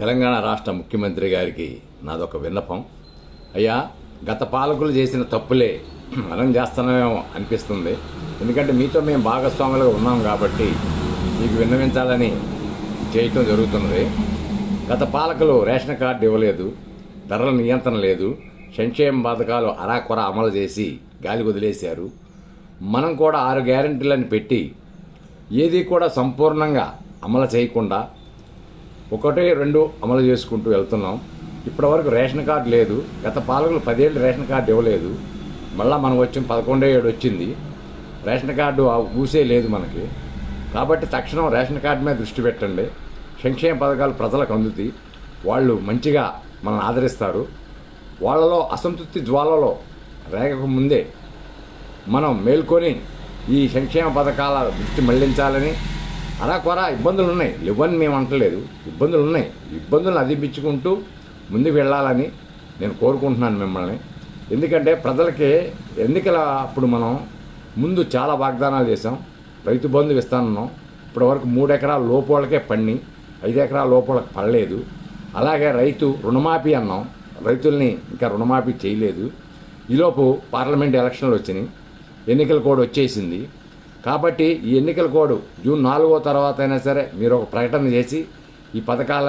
తెలంగాణ రాష్ట్ర ముఖ్యమంత్రి గారికి నాదొక విన్నపం. అయ్యా గత పాలకులు చేసిన తప్పులే మనం చేస్తున్నామేమో అనిపిస్తుంది. ఎందుకంటే మీతో మేము భాగస్వాములుగా ఉన్నాం కాబట్టి మీకు విన్నవించాలని చేయటం జరుగుతున్నది గత పాలకులు రేషన్ కార్డు ఇవ్వలేదు ధరల నియంత్రణ లేదు సంక్షేమ పథకాలు అరాకొర అమలు చేసి గాలి వదిలేశారు. మనం కూడా ఆరు గ్యారెంటీలను పెట్టి ఏది కూడా సంపూర్ణంగా అమలు చేయకుండా ఒకటి రెండు అమలు చేసుకుంటూ వెళ్తున్నాం. ఇప్పటివరకు రేషన్ కార్డు లేదు. గత పాలకులు పదేళ్ళు రేషన్ కార్డు ఇవ్వలేదు. మళ్ళీ మనం వచ్చిన పదకొండో ఏడు వచ్చింది. రేషన్ కార్డు పూసే ఊసే లేదు మనకి. కాబట్టి తక్షణం రేషన్ కార్డు మీద దృష్టి పెట్టండి. సంక్షేమ పథకాలు ప్రజలకు అందుతాయి. వాళ్ళు మంచిగా మనల్ని ఆదరిస్తారు. వాళ్ళలో అసంతృప్తి జ్వాలలో రేగక ముందే మనం మేల్కొని ఈ సంక్షేమ పథకాల దృష్టి మళ్ళించాలని అలా అరాకొర ఇబ్బందులు ఉన్నాయి. లేవని మేము అంటలేదు. ఇబ్బందులు ఉన్నాయి. ఇబ్బందులను అధిపించుకుంటూ ముందుకు వెళ్ళాలని నేను కోరుకుంటున్నాను మిమ్మల్ని. ఎందుకంటే ప్రజలకి ఎన్నికల అప్పుడు మనం ముందు చాలా వాగ్దానాలు చేసాం రైతు బంధు ఇస్తానన్నాం ఇప్పటివరకు మూడు ఎకరాల లోపోళ్ళకే పండి ఐదు ఎకరాల లోపలకు పడలేదు. అలాగే రైతు రుణమాఫీ అన్నాం. రైతుల్ని ఇంకా రుణమాఫీ చేయలేదు. ఈలోపు పార్లమెంట్ ఎలక్షన్లు వచ్చినాయి. ఎన్నికలు కూడా వచ్చేసింది. కాబట్టి ఈ ఎన్నికల కోడ్ జూన్ నాలుగో తర్వాత అయినా సరే మీరు ఒక ప్రకటన చేసి ఈ పథకాల